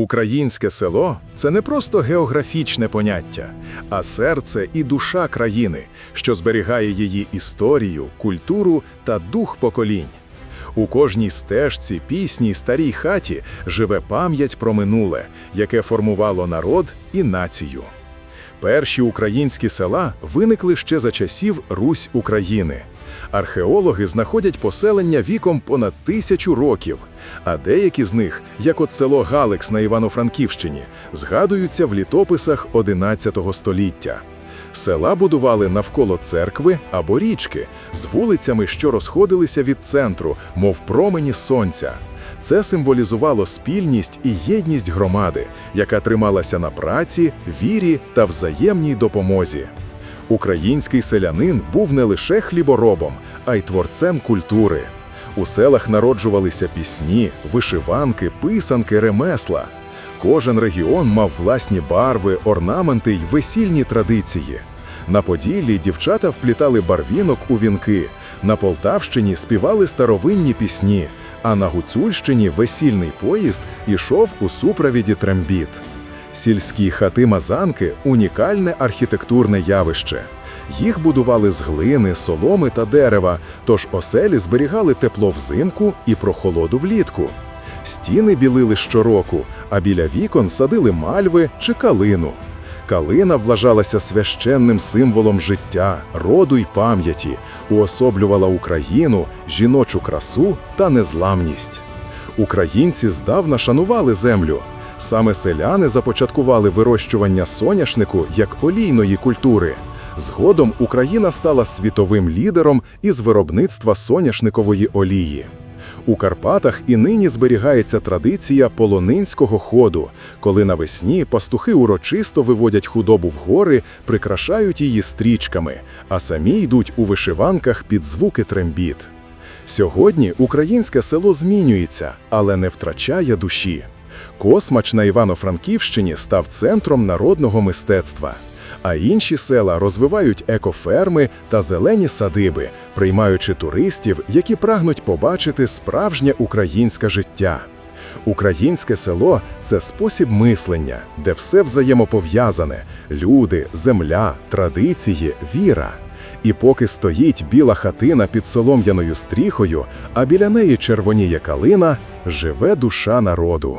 Українське село це не просто географічне поняття, а серце і душа країни, що зберігає її історію, культуру та дух поколінь. У кожній стежці, пісні, старій хаті живе пам'ять про минуле, яке формувало народ і націю. Перші українські села виникли ще за часів Русь України. Археологи знаходять поселення віком понад тисячу років, а деякі з них, як от село Галикс на Івано-Франківщині, згадуються в літописах XI століття. Села будували навколо церкви або річки, з вулицями, що розходилися від центру, мов промені сонця. Це символізувало спільність і єдність громади, яка трималася на праці, вірі та взаємній допомозі. Український селянин був не лише хліборобом, а й творцем культури. У селах народжувалися пісні, вишиванки, писанки, ремесла. Кожен регіон мав власні барви, орнаменти й весільні традиції. На Поділлі дівчата вплітали барвінок у вінки, на Полтавщині співали старовинні пісні, а на Гуцульщині весільний поїзд ішов у супровіді трембіт. Сільські хати-мазанки унікальне архітектурне явище. Їх будували з глини, соломи та дерева, тож оселі зберігали тепло взимку і прохолоду влітку. Стіни білили щороку, а біля вікон садили мальви чи калину. Калина вважалася священним символом життя, роду й пам'яті, уособлювала Україну, жіночу красу та незламність. Українці здавна шанували землю. Саме селяни започаткували вирощування соняшнику як олійної культури. Згодом Україна стала світовим лідером із виробництва соняшникової олії. У Карпатах і нині зберігається традиція полонинського ходу, коли навесні пастухи урочисто виводять худобу в гори, прикрашають її стрічками, а самі йдуть у вишиванках під звуки трембіт. Сьогодні українське село змінюється, але не втрачає душі. Космач на Івано-Франківщині став центром народного мистецтва. А інші села розвивають екоферми та зелені садиби, приймаючи туристів, які прагнуть побачити справжнє українське життя. Українське село це спосіб мислення, де все взаємопов'язане: люди, земля, традиції, віра. І поки стоїть біла хатина під солом'яною стріхою, а біля неї червоніє калина, живе душа народу.